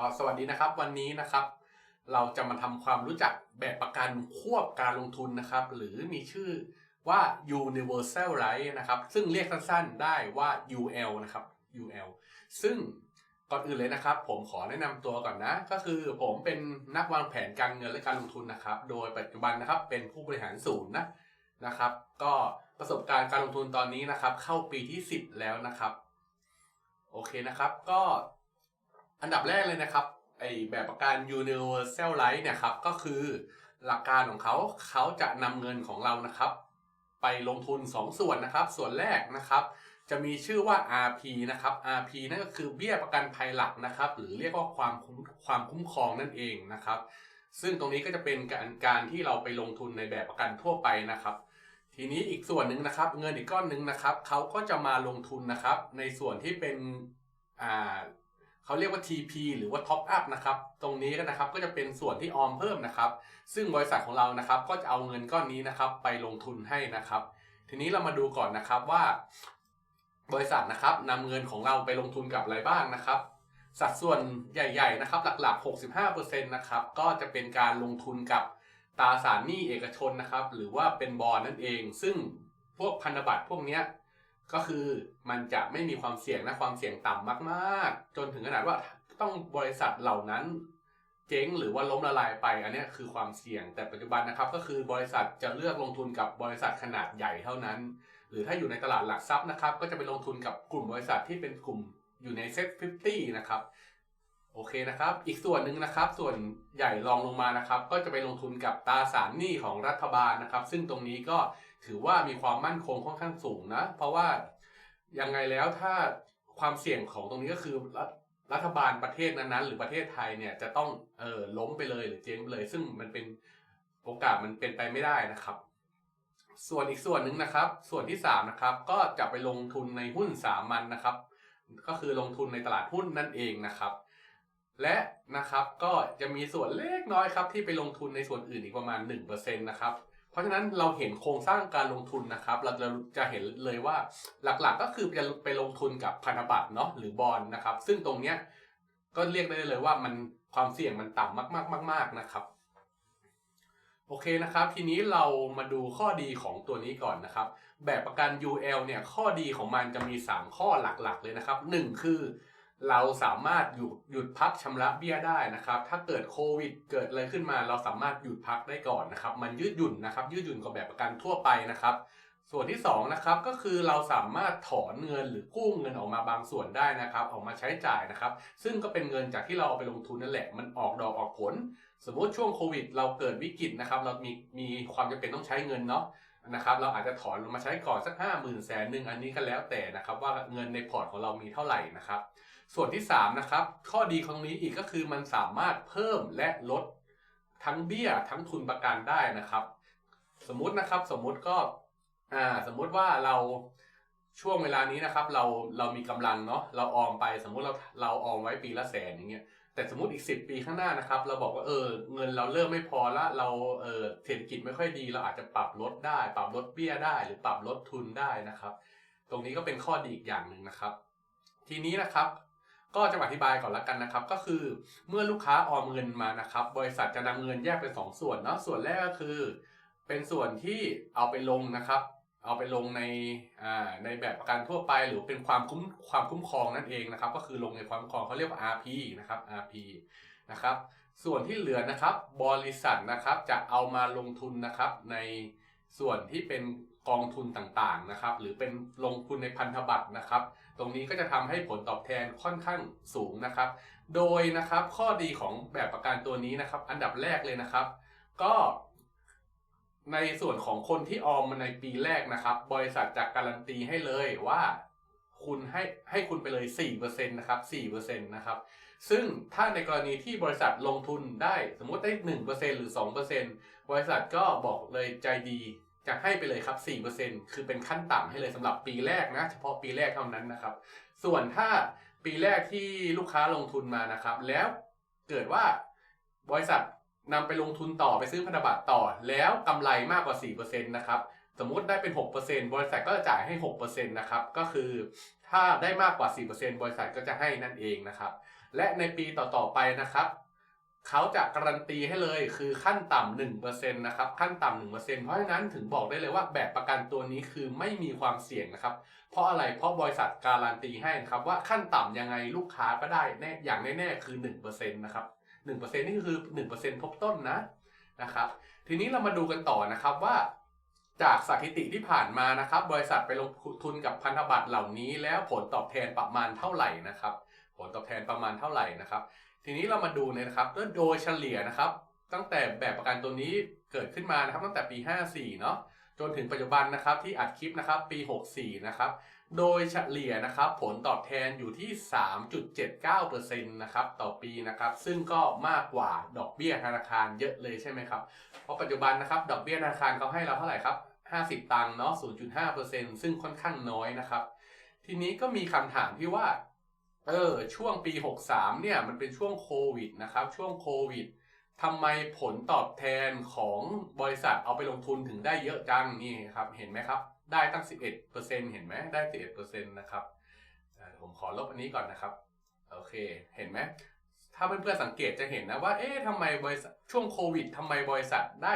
ก็สวัสดีนะครับวันนี้นะครับ เราจะมาทำความรู้จักแบบประกันควบการลงทุนนะครับ หรือมีชื่อว่า Universal Life นะครับ ซึ่งเรียกสั้นๆได้ว่า UL นะครับ UL ซึ่งก่อนอื่นเลยนะครับ ผมขอแนะนำตัวก่อนนะ ก็คือผมเป็นนักวางแผนการเงินและการลงทุนนะครับ โดยปัจจุบันนะครับเป็นผู้บริหารศูนย์นะนะครับ ก็ประสบการณ์การลงทุนตอนนี้นะครับ เข้าปีที่ 10 แล้วนะครับ โอเคนะครับก็ อันดับแรกเลยนะครับไอแบบประกัน Universal Life เนี่ยครับก็คือหลักการของเขาเขาจะนำเงินของเรานะครับ ไปลงทุน2ส่วนนะครับ ส่วนแรกนะครับ จะมีชื่อว่า RP นะครับ RP นั่นก็คือเบี้ยประกันภัยหลักนะครับ หรือเรียกว่าความคุ้มความคุ้มครองนั่นเองนะครับ ซึ่งตรงนี้ก็จะเป็นการการที่เราไปลงทุนในแบบประกันทั่วไปนะครับ ทีนี้อีกส่วนหนึ่งนะครับ เงินอีกก้อนหนึ่งนะครับเขาก็จะมาลงทุนนะครับ ในส่วนที่เป็นอ่า เขาเรียกว่า TP หรือว่า Top Up นะครับ ตรงนี้ก็นะครับก็จะเป็นส่วนที่ออมเพิ่มนะครับ ซึ่งบริษัทของเรานะครับก็จะเอาเงินก้อนนี้นะครับไปลงทุนให้นะครับ ทีนี้เรามาดูก่อนนะครับว่า บริษัทนะครับนำเงินของเราไปลงทุนกับอะไรบ้างนะครับ สัดส่วนใหญ่ ๆ นะครับ หลักๆ 65%นะครับก็จะเป็นการลงทุนกับตราสารหนี้เอกชนนะครับ หรือว่าเป็นบอลนั่นเอง ซึ่งพวกพันธบัตรพวกเนี้ย ก็คือมันจะไม่มีความเสี่ยงนะความเสี่ยงต่ำมากๆ จนถึงขนาดว่าต้องบริษัทเหล่านั้น เจ๊งหรือว่าล้มละลายไป อันนี้คือความเสี่ยงแต่ปัจจุบันนะครับ ก็คือบริษัทจะเลือกลงทุนกับบริษัทขนาดใหญ่เท่านั้น หรือถ้าอยู่ในตลาดหลักทรัพย์นะครับ ก็จะไปลงทุนกับกลุ่มบริษัทที่เป็นกลุ่มอยู่ในเซ็ต50นะครับ โอเคนะครับ อีกส่วนหนึ่งนะครับ ส่วนใหญ่รองลงมานะครับ ก็จะไปลงทุนกับตราสารหนี้ของรัฐบาลนะครับ ซึ่งตรงนี้ก็ถือว่ามีความมั่นคงค่อนข้างสูงนะ เพราะว่ายังไงแล้วถ้าความเสี่ยงของตรงนี้ก็คือรัฐรัฐบาลประเทศนั้นๆ หรือประเทศไทยเนี่ยจะต้องเออล้มไปเลยหรือเจ๊งไปเลย ซึ่งมันเป็นโอกาสมันเป็นไปไม่ได้นะครับ ส่วนอีกส่วนหนึ่งนะครับ ส่วนที่3นะครับก็จะไปลงทุนในหุ้นสามัญนนะครับ ก็คือลงทุนในตลาดหุ้นนั่นเองนะครับ และนะครับก็จะมีส่วนเล็กน้อยครับที่ไปลงทุนในส่วนอื่นอีกประมาณ1%นะครับเพราะฉะนั้นเราเห็นโครงสร้างการลงทุนนะครับ เราจะจะเห็นเลยว่าหลักๆก็คือจะไปลงทุนกับพันธบัตรเนาะหรือบอลนะครับ ซึ่งตรงเนี้ยก็เรียกได้เลยว่ามันความเสี่ยงมันต่ำมากๆมาก ๆนะครับโอเคนะครับ ทีนี้เรามาดูข้อดีของตัวนี้ก่อนนะครับ แบบประกัน UL เนี่ยข้อดีของมันจะมี 3 ข้อหลักๆเลยนะครับ 1 คือ เราสามารถหยุดหยุดพักชำระเบี้ยได้นะครับ ถ้าเกิดโควิด เกิดอะไรขึ้นมา เราสามารถหยุดพักได้ก่อนนะครับ มันยืดหยุ่นนะครับ ยืดหยุ่นกว่าแบบประกันทั่วไปนะครับ ส่วนที่2นะครับก็คือเราสามารถถอนเงินหรือกู้เงินออกมาบางส่วนได้นะครับ ออกมาใช้จ่ายนะครับ ซึ่งก็เป็นเงินจากที่เราเอาไปลงทุนนั่นแหละ มันออกดอกออกผล สมมติช่วงโควิด เราเกิดวิกฤตนะครับ เรามีมีความจำเป็นต้องใช้เงินเนาะนะครับเราอาจจะถอนลงมาใช้ก่อนสักห้าหมื่นแสนหนึ่งอันนี้ก็แล้วแต่นะครับ ว่าเงินในพอร์ตของเรามีเท่าไหร่นะครับ ส่วนที่ 3 นะครับ ข้อดีของนี้อีกก็คือมันสามารถเพิ่มและลดทั้งเบี้ยทั้งทุนประกันได้นะครับ สมมุตินะครับสมมุติก็อ่าสมมุติว่าเราช่วงเวลานี้นะครับ เราเรามีกำลังเนาะเราออมไปสมมุติเราเราออมไว้ปีละแสนอย่างเงี้ยแต่สมมติอีก 10 ปีข้างหน้านะครับ เราบอกว่าเออเงินเราเริ่มไม่พอละเราเออเศรษฐกิจไม่ค่อยดี เราอาจจะปรับลดได้ ปรับลดเบี้ยได้ หรือปรับลดทุนได้นะครับ ตรงนี้ก็เป็นข้อดีอีกอย่างหนึ่งนะครับ ทีนี้นะครับ ก็จะอธิบายก่อนละกันนะครับ ก็คือเมื่อลูกค้าออมเงินมานะครับ บริษัทจะนำเงินแยกเป็นสองส่วนเนาะส่วนแรกก็คือ เป็นส่วนที่เอาไปลงนะครับ เอาไปลงในอ่าในแบบประกันทั่วไปหรือเป็นความคุ้มความคุ้มครองนั่นเองนะครับ ก็คือลงในความคุ้มครองเขาเรียกว่า RP นะครับ RP นะครับ ส่วนที่เหลือนะครับ บริษัทนะครับจะเอามาลงทุนนะครับในส่วนที่เป็น กองทุนต่างๆนะครับ หรือเป็นลงทุนในพันธบัตรนะครับ ตรงนี้ก็จะทำให้ผลตอบแทนค่อนข้างสูงนะครับ โดยนะครับข้อดีของแบบประกันตัวนี้นะครับ อันดับแรกเลยนะครับ ก็ในส่วนของคนที่ออมมาในปีแรกนะครับ บริษัทจะการันตีให้เลยว่าคุณให้ให้คุณไปเลย4%นะครับ4%นะครับ ซึ่งถ้าในกรณีที่บริษัทลงทุนได้สมมติได้ 1%หรือ 2%บริษัทก็บอกเลยใจดี จะให้ไปเลยครับ 4%คือเป็นขั้นต่ำให้เลยสำหรับปีแรกนะ เฉพาะปีแรกเท่านั้นนะครับ ส่วนถ้าปีแรกที่ลูกค้าลงทุนมานะครับ แล้วเกิดว่าบริษัทนำไปลงทุนต่อไปซื้อพันธบัตรต่อ แล้วกำไรมากกว่า 4%นะครับ สมมุติได้เป็น 6%บริษัทก็จะจ่ายให้ 6%นะครับ ก็คือถ้าได้มากกว่า 4%บริษัทก็จะให้นั่นเองนะครับ และในปีต่อๆไปนะครับ เขาจะการันตีให้เลยคือขั้นต่ำหนึ่งเปอร์เซ็นต์นะครับขั้นต่ำหนึ่งเปอร์เซ็นต์เพราะฉะนั้นถึงบอกได้เลยว่าแบบประกันตัวนี้คือไม่มีความเสี่ยงนะครับ เพราะอะไรเพราะบริษัทการันตีให้นะครับว่าขั้นต่ำยังไงลูกค้าก็ได้แน่อย่างแน่ๆคือหนึ่งเปอร์เซ็นต์นะครับหนึ่งเปอร์เซ็นต์นี่คือหนึ่งเปอร์เซ็นต์ทบต้นนะนะครับ ทีนี้เรามาดูกันต่อนะครับว่า จากสถิติที่ผ่านมานะครับ บริษัทไปลงทุนกับพันธบัตรเหล่านี้ แล้วผลตอบแทนประมาณเท่าไหร่นะครับ ผลตอบแทนประมาณเท่าไหร่นะครับ ทีนี้เรามาดูเลยนะครับโดยเฉลี่ยนะครับ ตั้งแต่แบบประกันตัวนี้เกิดขึ้นมานะครับตั้งแต่ปี 54 เนาะจนถึงปัจจุบันนะครับที่อัดคลิปนะครับปี 64 นะครับ โดยเฉลี่ยนะครับผลตอบแทนอยู่ที่ 3.79%นะครับต่อปีนะครับ ซึ่งก็มากกว่าดอกเบี้ยธนาคารเยอะเลยใช่ไหมครับ เพราะปัจจุบันนะครับดอกเบี้ยธนาคารเขาให้เราเท่าไหร่ครับ 50 ตังค์เนาะ 0.5%ซึ่งค่อนข้างน้อยนะครับ ทีนี้ก็มีคำถามที่ว่า เออช่วงปี 63 เนี่ยมันเป็นช่วงโควิดนะครับ ช่วงโควิดทำไมผลตอบแทนของบริษัทเอาไปลงทุนถึงได้เยอะจังนี่ครับ เห็นไหมครับ ได้ตั้ง 11%เห็นไหมได้11%นะครับผมขอลบอันนี้ก่อนนะครับ โอเค เห็นไหมถ้าเพื่อนๆสังเกตจะเห็นนะว่า เอ๊ะทำไมบริษัทช่วงโควิดทำไมบริษัทได้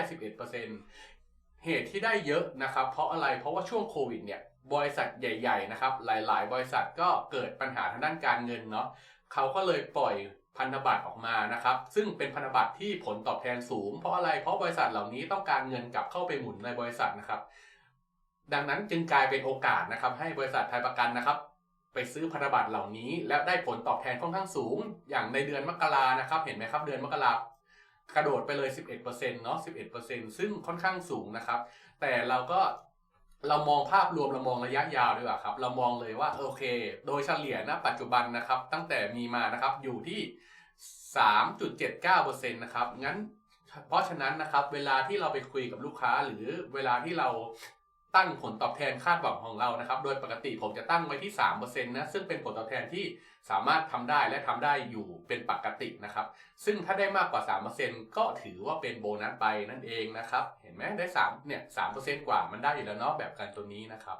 11%เหตุที่ได้เยอะนะครับ เพราะอะไรเพราะว่าช่วงโควิดเนี่ย บริษัทใหญ่ ๆ นะครับ หลาย ๆ บริษัทก็เกิดปัญหาทางด้านการเงินเนาะเขาก็เลยปล่อยพันธบัตรออกมานะครับ ซึ่งเป็นพันธบัตรที่ผลตอบแทนสูง เพราะอะไรเพราะบริษัทเหล่านี้ต้องการเงินกลับเข้าไปหมุนในบริษัทนะครับ ดังนั้นจึงกลายเป็นโอกาสนะครับ ให้บริษัทไทยประกันนะครับ ไปซื้อพันธบัตรเหล่านี้ แล้วได้ผลตอบแทนค่อนข้างสูง อย่างในเดือนมกรานะครับ เห็นไหมครับ เดือนมกรากระโดดไปเลย 11%เนาะ11%ซึ่งค่อนข้างสูงนะครับ แต่เราก็ เรามองภาพรวมเรามองระยะยาวดีกว่าครับ เรามองเลยว่าโอเค โดยเฉลี่ยนะปัจจุบันนะครับ ตั้งแต่มีมานะครับอยู่ที่ 3.79%นะครับงั้นเพราะฉะนั้นนะครับ เวลาที่เราไปคุยกับลูกค้า หรือเวลาที่เราตั้งผลตอบแทนคาดหวังของเรานะครับ โดยปกติผมจะตั้งไว้ที่3%นะซึ่งเป็นผลตอบแทนที่ สามารถทำได้และทำได้อยู่เป็นปกตินะครับ ซึ่งถ้าได้มากกว่า 3%ก็ถือว่าเป็นโบนัสไปนั่นเองนะครับ เห็นไหมได้3เนี่ย3%กว่ามันได้อยู่แล้วเนาะแบบการตัวนี้นะครับ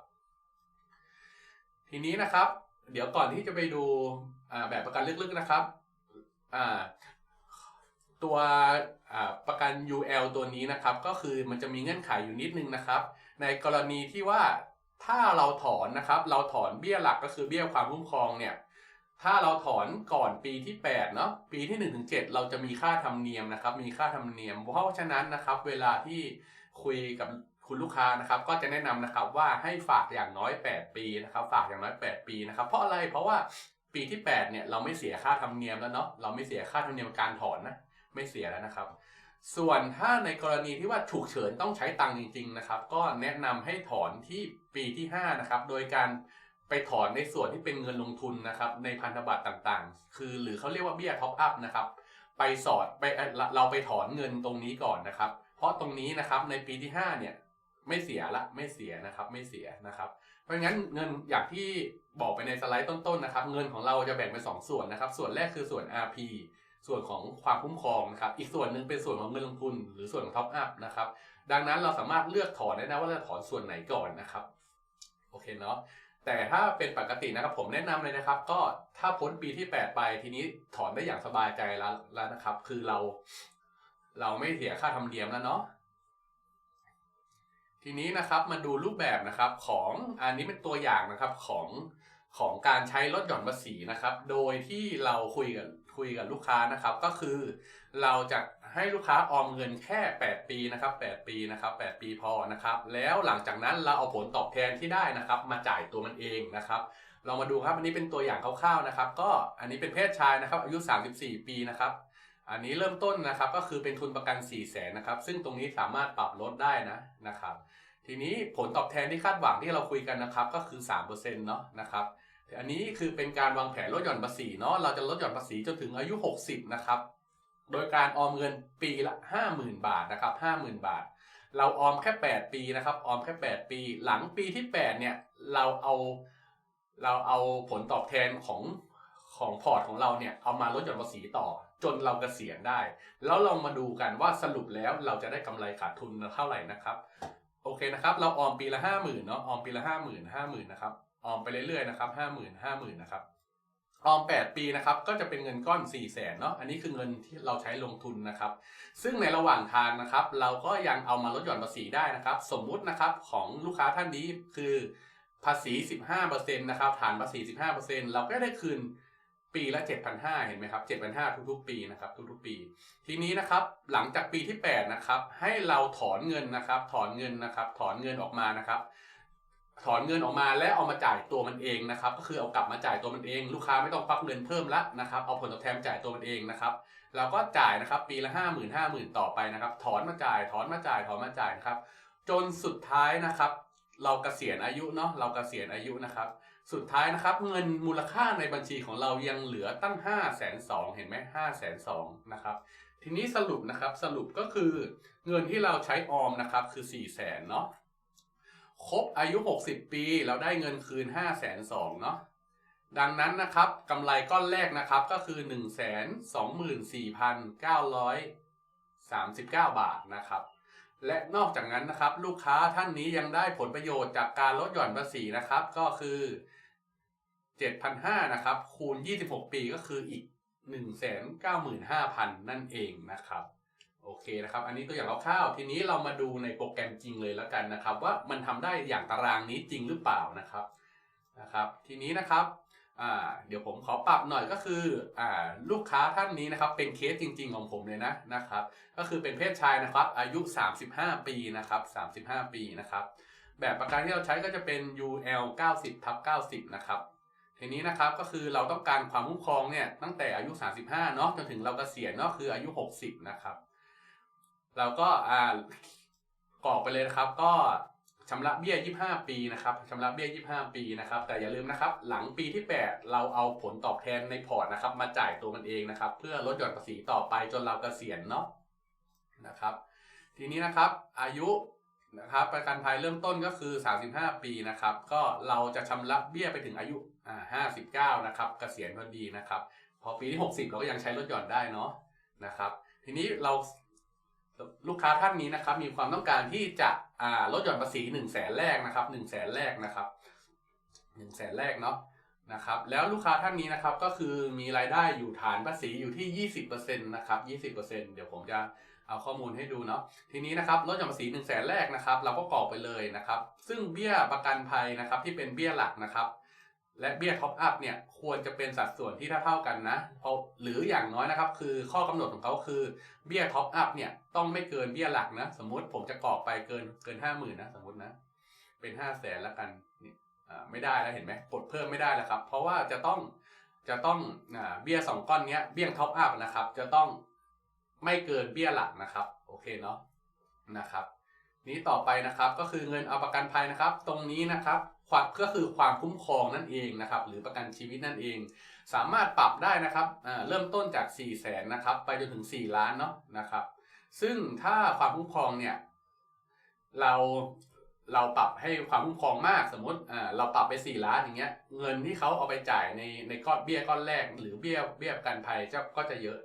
ทีนี้นะครับ เดี๋ยวก่อนที่จะไปดูแบบประกันลึกๆนะครับตัวประกัน UL ตัวนี้นะครับ ก็คือมันจะมีเงื่อนไขอยู่นิดนึงนะครับ ในกรณีที่ว่าถ้าเราถอนนะครับ เราถอนเบี้ยหลักก็คือเบี้ยความคุ้มครองเนี่ย ถ้าเราถอนก่อนปีที่8เนาะปีที่1ถึง7เราจะมีค่าธรรมเนียมนะครับ มีค่าธรรมเนียม เพราะฉะนั้นนะครับ เวลาที่คุยกับคุณลูกค้านะครับ ก็จะแนะนำนะครับว่าให้ฝากอย่างน้อย 8 ปีนะครับ ฝากอย่างน้อย 8 ปีนะครับ เพราะอะไรเพราะว่าปีที่8เนี่ยเราไม่เสียค่าธรรมเนียมแล้วเนาะเราไม่เสียค่าธรรมเนียมการถอนนะไม่เสียแล้วนะครับ ส่วนถ้าในกรณีที่ว่าฉุกเฉินต้องใช้ตังค์จริง ๆ นะครับ ก็แนะนำให้ถอนที่ปีที่5นะครับโดยการ ถอนในส่วนที่เป็นเงินลงทุนนะครับในพันธบัตรต่างๆ คือหรือเขาเรียกว่าเบี้ยท็อปอัพนะครับไปสอดไปเราไปถอนเงินตรงนี้ก่อนนะครับ เพราะตรงนี้นะครับในปีที่ 5 เนี่ยไม่เสียละไม่เสียนะครับไม่เสียนะครับ เพราะงั้นเงินอย่างที่บอกไปในสไลด์ต้นๆนะครับ เงินของเราจะแบ่งเป็น 2 ส่วนนะครับ ส่วนแรกคือส่วน RP ส่วนของความคุ้มครองนะครับ อีกส่วนหนึ่งเป็นส่วนของเงินลงทุน หรือส่วนของท็อปอัพนะครับ ดังนั้นเราสามารถเลือกถอนได้นะว่าจะถอนส่วนไหนก่อนนะครับ โอเคเนาะ แต่ถ้าเป็นปกตินะครับผมแนะนำเลยนะครับ ก็ถ้าพ้นปีที่ 8 ไปทีนี้ถอนได้อย่างสบายใจแล้วแล้วนะครับ คือเรา เราไม่เสียค่าธรรมเนียมแล้วเนาะทีนี้นะครับมาดูรูปแบบนะครับของอันนี้เป็นตัวอย่างนะครับของของการใช้ลดหย่อนภาษีนะครับ โดยที่เราคุยกับคุยกับลูกค้านะครับ ก็คือเราจะ ให้ลูกค้าออมเงินแค่ 8 ปีนะครับ 8 ปีนะครับ 8 ปีพอนะครับ แล้วหลังจากนั้นเราเอาผลตอบแทนที่ได้นะครับ มาจ่ายตัวมันเองนะครับเรามาดูครับอันนี้เป็นตัวอย่างคร่าวๆนะครับ ก็อันนี้เป็นเพศชายนะครับ อายุ 34 ปีนะครับ อันนี้เริ่มต้นนะครับก็คือเป็นทุนประกัน4 0 0แสนนะครับ ซึ่งตรงนี้สามารถปรับลดได้นะนะครับ ทีนี้ผลตอบแทนที่คาดหวังที่เราคุยกันนะครับ ก็คือ3%เนาะนะครับอันนี้คือเป็นการวางแผนลดหย่อนภาษีเนาะเราจะลดหย่อนภาษีจนถึงอายุ 60 นะครับ โดยการออมเงินปีละ 50,000 บาทนะครับ50,000 บาท เราออมแค่ 8 ปีนะครับออมแค่ 8 ปี หลังปีที่ 8 เนี่ยเราเอาเราเอาผลตอบแทนของของพอร์ตของเราเนี่ยเอามาลดหย่อนภาษีต่อ จนเราเกษียณได้ แล้วเรามาดูกันว่าสรุปแล้วเราจะได้กำไรขาดทุนเท่าไหร่นะครับโอเคนะครับเราออมปีละ 50,000เนาะออมปีละ 50,000 50,000นะครับออมไปเรื่อยๆนะครับห้าหมื่นห้าหมื่นนะครับ ออม 8 ปีนะครับ ก็จะเป็นเงินก้อน 4 0 0แสนเนาะ อันนี้คือเงินที่เราใช้ลงทุนนะครับ ซึ่งในระหว่างทางนะครับ เราก็ยังเอามาลดหย่อนภาษีได้นะครับ สมมุตินะครับของลูกค้าท่านนี้คือภาษี 15%นะครับ ฐานภาษี 15%เราก็ได้คืนปีละ 7,500 เห็นไหมครับ 7,500 ทุกๆ ปีนะครับ ทุกๆ ปี ทีนี้นะครับ หลังจากปีที่ 8 นะครับ ให้เราถอนเงินนะครับ ถอนเงินนะครับ ถอนเงินออกมานะครับ ถอนเงินออกมาและเอามาจ่ายตัวมันเองนะครับ ก็คือเอากลับมาจ่ายตัวมันเอง ลูกค้าไม่ต้องควักเงินเพิ่มละนะครับ เอาผลตอบแทนจ่ายตัวมันเองนะครับเราก็จ่ายนะครับ ปีละห้าหมื่นห้าหมื่นต่อไปนะครับ ถอนมาจ่าย ถอนมาจ่าย ถอนมาจ่ายนะครับ จนสุดท้ายนะครับ เราเกษียณอายุเนาะเราเกษียณอายุนะครับ สุดท้ายนะครับ เงินมูลค่าในบัญชีของเรายังเหลือตั้ง5้าแสนสองเห็นไหมห้าแสนสองนะครับทีนี้สรุปนะครับสรุปก็คือเงินที่เราใช้ออมนะครับคือ4ี่แสนเนาะ ครบอายุ 60 ปี เราได้เงินคืน 5 2 0 0 0เนาะดังนั้นนะครับกำไรก้อนแรกนะครับก็คือ 1 2 4 9 3 9 บาทนะครับ และนอกจากนั้นนะครับ ลูกค้าท่านนี้ยังได้ผลประโยชน์จากการลดหย่อนภาษีนะครับ ก็คือ 7,500นะครับคูณ 26 ปีก็คืออีก 195,000 นั่นเองนะครับ โอเคนะครับ อันนี้ตัวอย่างคร่าวๆทีนี้เรามาดูในโปรแกรมจริงเลยแล้วกันนะครับ ว่ามันทำได้อย่างตารางนี้จริงหรือเปล่านะครับนะครับ ทีนี้นะครับเดี๋ยวผมขอปรับหน่อยก็คืออลูกค้าท่านนี้นะครับ เป็นเคสจริง ๆ ของผมเลยนะนะครับ ก็คือเป็นเพศชายนะครับ อายุ 35 ปีนะครับ35 ปีนะครับ แบบประกันที่เราใช้ก็จะเป็น UL 90ทับ90 นะครับทีนี้นะครับก็คือเราต้องการความคุ้มครองเนี่ยตั้งแต่อายุ 35 เนาะจนถึงเราเกษียณเนาะคืออายุ 60 นะครับ เราก็อ่ากรอกไปเลยนะครับ ก็ชำระเบี้ย 25 ปีนะครับชำระเบี้ย 25 ปีนะครับ แต่อย่าลืมนะครับ หลังปีที่ 8 เราเอาผลตอบแทนในพอร์ตนะครับ มาจ่ายตัวมันเองนะครับ เพื่อลดหย่อนภาษีต่อไปจนเราเกษียณเนาะนะครับ ทีนี้นะครับ อายุนะครับประกันภัยเริ่มต้นก็คือ 35 ปีนะครับ ก็เราจะชำระเบี้ยไปถึงอายุอ่า59 นะครับเกษียณพอดีนะครับ พอปีที่ 60 เราก็ยังใช้ลดหย่อนได้เนาะนะครับ ทีนี้เรา ลูกค้าท่านนี้นะครับ มีความต้องการที่จะลดหย่อนภาษี1นึ่งแสนแรกนะครับ1นึ่งแสนแรกนะครับ1นึ่งแสนแรกเนาะนะครับ แล้วลูกค้าท่านนี้นะครับก็คือมีรายได้อยู่ฐานภาษีอยู่ที่ 20%นะครับ 20%เดี๋ยวผมจะเอาข้อมูลให้ดูเนาะทีนี้นะครับลดหย่อนภาษี1นึ่งแสนแรกนะครับ เราก็กรอกไปเลยนะครับ ซึ่งเบี้ยประกันภัยนะครับที่เป็นเบี้ยหลักนะครับ และเบี้ยท็อปอัพเนี่ยควรจะเป็นสัดส่วนที่เท่าๆกันนะเพราะหรืออย่างน้อยนะครับ คือข้อกำหนดของเขาคือเบี้ยท็อปอัพเนี่ยต้องไม่เกินเบี้ยหลักนะ สมมุติผมจะกรอกไปเกินเกินห้าหมื่นนะสมมตินะ เป็นห้าแสนแล้วกันนี่อ่าไม่ได้แล้วเห็นไหมกดเพิ่มไม่ได้แล้วครับ เพราะว่าจะต้องจะต้องอ่าเบี้ยสองก้อนเนี้ยเบี้ยท็อปอัพนะครับ จะต้องไม่เกินเบี้ยหลักนะครับ โอเคเนาะนะครับ นี้ต่อไปนะครับก็คือเงินเอาประกันภัยนะครับ ตรงนี้นะครับความก็คือความคุ้มครองนั่นเองนะครับ หรือประกันชีวิตนั่นเอง สามารถปรับได้นะครับเริ่มต้นจาก 4 0 0แสนนะครับ ไปจนถึง 4 ล้านเนาะนะครับ ซึ่งถ้าความคุ้มครองเนี่ยเราเราปรับให้ความคุ้มครองมากสมมติเราปรับไป 4 ล้านอย่างเงี้ยเงินที่เขาเอาไปจ่ายในในก้อนเบี้ยก้อนแรก หรือเบี้ยเบี้ยประกันภัยจะก็จะเยอะ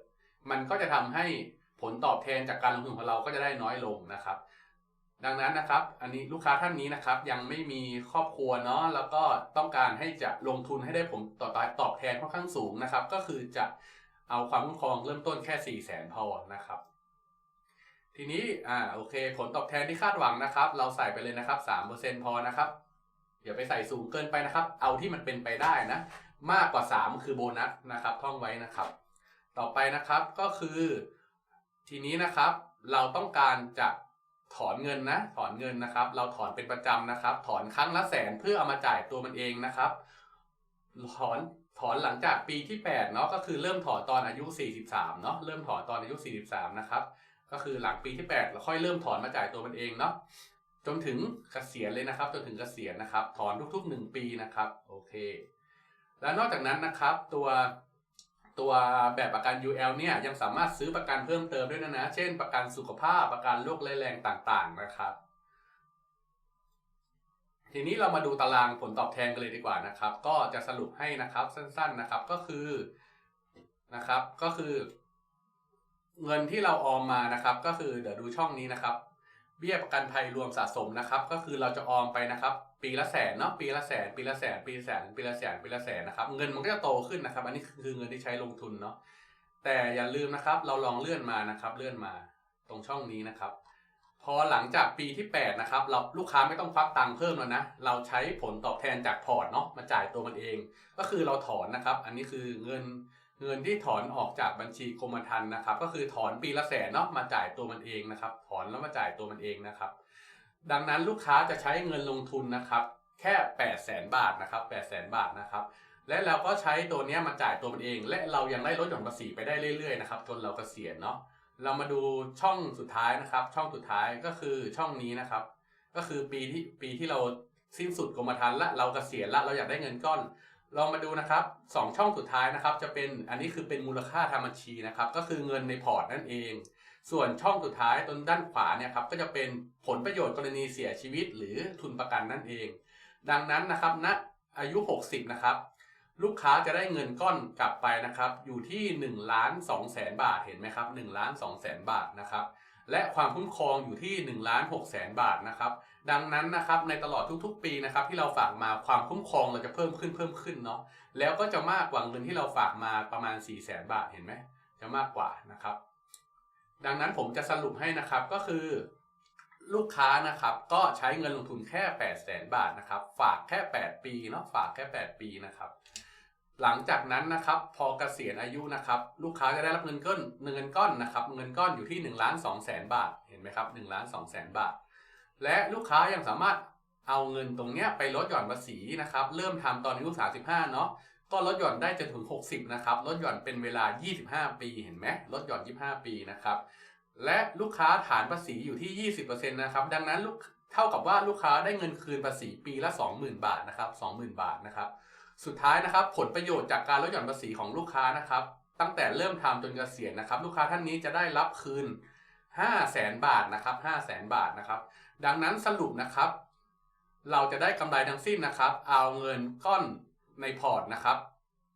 มันก็จะทำให้ผลตอบแทนจากการลงทุนของเราก็จะได้น้อยลงนะครับ ดังนั้นนะครับ อันนี้ลูกค้าท่านนี้นะครับ ยังไม่มีครอบครัวเนาะแล้วก็ต้องการให้จะลงทุนให้ได้ผลตอบตอบแทนค่อนข้างสูงนะครับ ก็คือจะเอาความคุ้มครองเริ่มต้นแค่4ี่แสนพอนะครับ ทีนี้อ่าโอเค ผลตอบแทนที่คาดหวังนะครับ เราใส่ไปเลยนะครับ3%พอนะครับอย่าไปใส่สูงเกินไปนะครับ เอาที่มันเป็นไปได้นะ มากกว่า 3 คือโบนัสนะครับ ท่องไว้นะครับ ต่อไปนะครับก็คือ ทีนี้นะครับ เราต้องการจะ ถอนเงินนะถอนเงินนะครับ เราถอนเป็นประจำนะครับ ถอนครั้งละแสนเพื่อเอามาจ่ายตัวมันเองนะครับ ถอนถอนหลังจากปีที่8เนาะก็คือเริ่มถอนตอนอายุ 43เนาะเริ่มถอนตอนอายุ 43 นะครับ ก็คือหลังปีที่8เราค่อยเริ่มถอนมาจ่ายตัวมันเองเนาะจนถึงเกษียณเลยนะครับ จนถึงเกษียณนะครับ ถอนทุกๆ 1 ปีนะครับโอเค แล้วนอกจากนั้นนะครับตัว ตัวแบบประกัน UL เนี่ยยังสามารถซื้อประกันเพิ่มเติมด้วยนะนะ เช่น ประกันสุขภาพประกันโรคร้ายแรงต่างๆนะครับ ทีนี้เรามาดูตารางผลตอบแทนกันเลยดีกว่านะครับ ก็จะสรุปให้นะครับสั้น ๆนะครับก็คือนะครับก็คือ เงินที่เราออมมานะครับ ก็คือเดี๋ยวดูช่องนี้นะครับ เบี้ยประกันภัยรวมสะสมนะครับ ก็คือเราจะออมไปนะครับ ปีละแสนเนาะปีละแสนปีละแสนปีละแสนปีละแสนปีละแสนนะครับเงินมันก็จะโตขึ้นนะครับ อันนี้คือเงินที่ใช้ลงทุนเนาะแต่อย่าลืมนะครับ เราลองเลื่อนมานะครับ เลื่อนมาตรงช่องนี้นะครับ พอหลังจากปีที่8นะครับเราลูกค้าไม่ต้องควักตังค์เพิ่มแล้วนะเราใช้ผลตอบแทนจากพอร์ตเนาะมาจ่ายตัวมันเอง ก็คือเราถอนนะครับ อันนี้คือเงินเงินที่ถอนออกจากบัญชีกรมธรรม์นะครับ ก็คือถอนปีละแสนเนาะมาจ่ายตัวมันเองนะครับ ถอนแล้วมาจ่ายตัวมันเองนะครับ ดังนั้นลูกค้าจะใช้เงินลงทุนนะครับ แค่8 0 0แสนบาทนะครับ8 0 0แสนบาทนะครับ และเราก็ใช้ตัวนี้มาจ่ายตัวมันเอง และเรายังได้ลดหย่อนภาษีไปได้เรื่อยๆนะครับจนเราเกษียณเนาะเรามาดูช่องสุดท้ายนะครับ ช่องสุดท้ายก็คือช่องนี้นะครับ ก็คือปีที่ปีที่เราสิ้นสุดกรมธรรม์ละเราเกษียณละเราอยากได้เงินก้อนลองมาดูนะครับสองช่องสุดท้ายนะครับ จะเป็นอันนี้คือเป็นมูลค่าทางบัญชีนะครับ ก็คือเงินในพอร์ตนั่นเอง ส่วนช่องสุดท้ายตรงด้านขวาเนี่ยครับก็จะเป็นผลประโยชน์กรณีเสียชีวิต หรือทุนประกันนั่นเอง ดังนั้นนะครับณอายุ 60 นะครับ ลูกค้าจะได้เงินก้อนกลับไปนะครับ อยู่ที่1ล้าน2แสนบาทเห็นไหมครับ1ล้าน2แสนบาทนะครับ และความคุ้มครองอยู่ที่1ล้าน6แสนบาทนะครับ ดังนั้นนะครับในตลอดทุกๆ ปีนะครับ ที่เราฝากมาความคุ้มครองเราจะเพิ่มขึ้นเพิ่มขึ้นเนาะแล้วก็จะมากกว่าเงินที่เราฝากมาประมาณ4แสนบาทเห็นไหมจะมากกว่านะครับ ดังนั้นผมจะสรุปให้นะครับก็คือ ลูกค้านะครับก็ใช้เงินลงทุนแค่8 0 0แสนบาทนะครับ ฝากแค่ 8 ปีเนาะฝากแค่ 8 ปีนะครับ หลังจากนั้นนะครับพอเกษียณอายุนะครับลูกค้าจะได้รับเงินก้อนเงินก้อนนะครับเงินก้อนอยู่ที่1ล้าน2แสนบาทเห็นไหมครับ1ล้าน2แสนบาท และลูกค้ายังสามารถเอาเงินตรงเนี้ยไปลดหย่อนภาษีนะครับ เริ่มทำตอนอายุ35เนาะ ก็ลดหย่อนได้จนถึง 60 นะครับ ลดหย่อนเป็นเวลา 25 ปีเห็นไหมลดหย่อน 25 ปีนะครับ และลูกค้าฐานภาษีอยู่ที่ 20%นะครับ ดังนั้นลูกเท่ากับว่าลูกค้าได้เงินคืนภาษีปีละ 20,000 บาทนะครับ 20,000 บาทนะครับ สุดท้ายนะครับ ผลประโยชน์จากการลดหย่อนภาษีของลูกค้านะครับ ตั้งแต่เริ่มทำจนเกษียณนะครับ ลูกค้าท่านนี้จะได้รับคืน 5 0 0แสนบาทนะครับ 5 0 0แสนบาทนะครับ ดังนั้นสรุปนะครับ เราจะได้กำไรทั้งสิ้นนะครับ เอาเงินก้อน ในพอร์ตนะครับ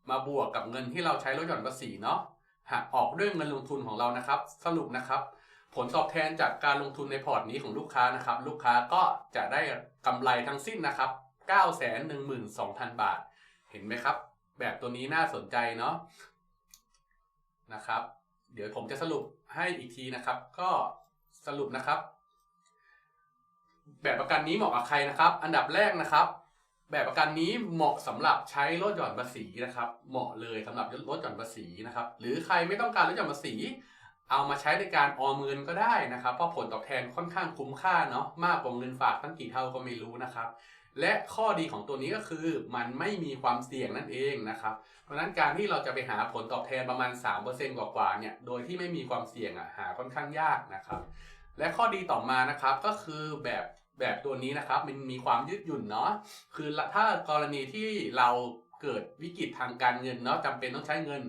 มาบวกกับเงินที่เราใช้ลดหย่อนภาษีเนาะหักออกด้วยเงินลงทุนของเรานะครับ สรุปนะครับ ผลตอบแทนจากการลงทุนในพอร์ตนี้ของลูกค้านะครับ ลูกค้าก็จะได้กำไรทั้งสิ้นนะครับ 912,000 บาท เห็นไหมครับ แบบตัวนี้น่าสนใจเนาะนะครับ เดี๋ยวผมจะสรุปให้อีกทีนะครับ ก็สรุปนะครับ แบบประกันนี้เหมาะกับใครนะครับ อันดับแรกนะครับ แบบประกันนี้เหมาะสำหรับใช้ลดหย่อนภาษีนะครับ เหมาะเลยสำหรับลดหย่อนภาษีนะครับ หรือใครไม่ต้องการลดหย่อนภาษี เอามาใช้ในการออมเงินก็ได้นะครับ เพราะผลตอบแทนค่อนข้างคุ้มค่าเนาะมากกว่าเงินฝากตั้งกี่เท่าก็ไม่รู้นะครับ และข้อดีของตัวนี้ก็คือมันไม่มีความเสี่ยงนั่นเองนะครับ เพราะฉะนั้นการที่เราจะไปหาผลตอบแทนประมาณ 3%กว่าๆเนี่ยโดยที่ไม่มีความเสี่ยงอะหาค่อนข้างยากนะครับ และข้อดีต่อมานะครับก็คือแบบ แบบตัวนี้นะครับมันมีความยืดหยุ่นเนาะคือถ้ากรณีที่เราเกิดวิกฤตทางการเงินเนาะจำเป็นต้องใช้เงิน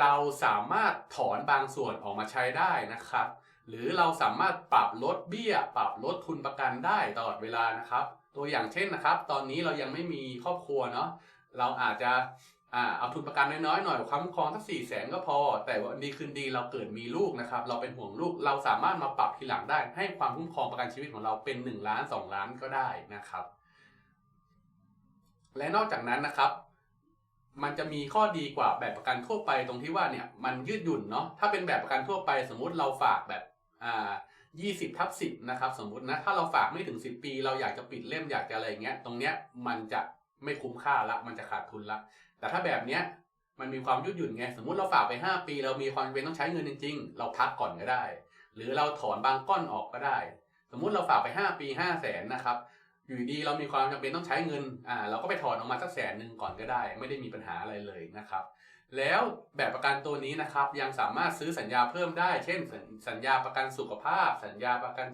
เราสามารถถอนบางส่วนออกมาใช้ได้นะครับ หรือเราสามารถปรับลดเบี้ย ปรับลดทุนประกันได้ตลอดเวลานะครับ ตัวอย่างเช่นนะครับ ตอนนี้เรายังไม่มีครอบครัวเนาะเราอาจจะ อ่าเอาทุนประกันน้อยๆหน่อยค้ำครองสักสี่แสนก็พอ แต่วันดีคืนดีเราเกิดมีลูกนะครับ เราเป็นห่วงลูกเราสามารถมาปรับทีหลังได้ ให้ความคุ้มครองประกันชีวิตของเราเป็น1ล้าน2ล้านก็ได้นะครับ และนอกจากนั้นนะครับ มันจะมีข้อดีกว่าแบบประกันทั่วไปตรงที่ว่าเนี่ยมันยืดหยุ่นเนาะถ้าเป็นแบบประกันทั่วไป สมมุติเราฝากแบบอ่า20ทับ10นะครับ สมมุตินะถ้าเราฝากไม่ถึง10ปี เราอยากจะปิดเล่มอยากจะอะไรเงี้ย ตรงเนี้ยมันจะไม่คุ้มค่าละ มันจะขาดทุนละ แต่ถ้าแบบเนี้ยมันมีความยืดหยุ่นไง สมมุติเราฝากไป 5 ปี เรามีความจำเป็นต้องใช้เงินจริง ๆ เราพักก่อนก็ได้ หรือเราถอนบางก้อนออกก็ได้ สมมุติเราฝากไป 5 ปี5 0 0แสนนะครับอยู่ดีเรามีความจำเป็นต้องใช้เงินอ่าเราก็ไปถอนออกมาสักแสนหนึ่งก่อนก็ได้ ไม่ได้มีปัญหาอะไรเลยนะครับแล้วแบบประกันตัวนี้นะครับยังสามารถซื้อสัญญาเพิ่มได้ เช่น สัญสัญญาประกันสุขภาพ สัญญาประกัน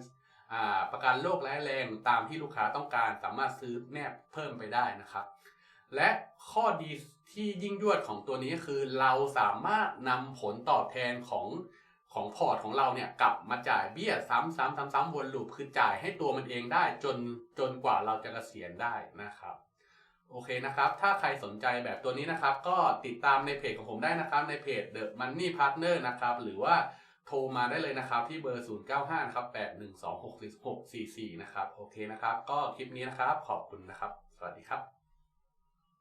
อ่าประกันโรคร้ายแรงตามที่ลูกค้าต้องการสามารถซื้อแนบเพิ่มไปได้นะครับ และข้อดีที่ยิ่งยวดของตัวนี้คือเราสามารถนำผลตอบแทนของของพอร์ตของเราเนี่ยกลับมาจ่ายเบี้ยซ้ำซ้ำซ้ำซ้ำวนลูปคือจ่ายให้ตัวมันเองได้จนจนกว่าเราจะเกษียณได้นะครับ โอเคนะครับ ถ้าใครสนใจแบบตัวนี้นะครับ ก็ติดตามในเพจของผมได้นะครับ ในเพจ The Money Partner นะครับ หรือว่าโทรมาได้เลยนะครับ ที่เบอร์ 095นะครับ812 6644 นะครับ โอเคนะครับ ก็คลิปนี้นะครับ ขอบคุณนะครับ สวัสดีครับ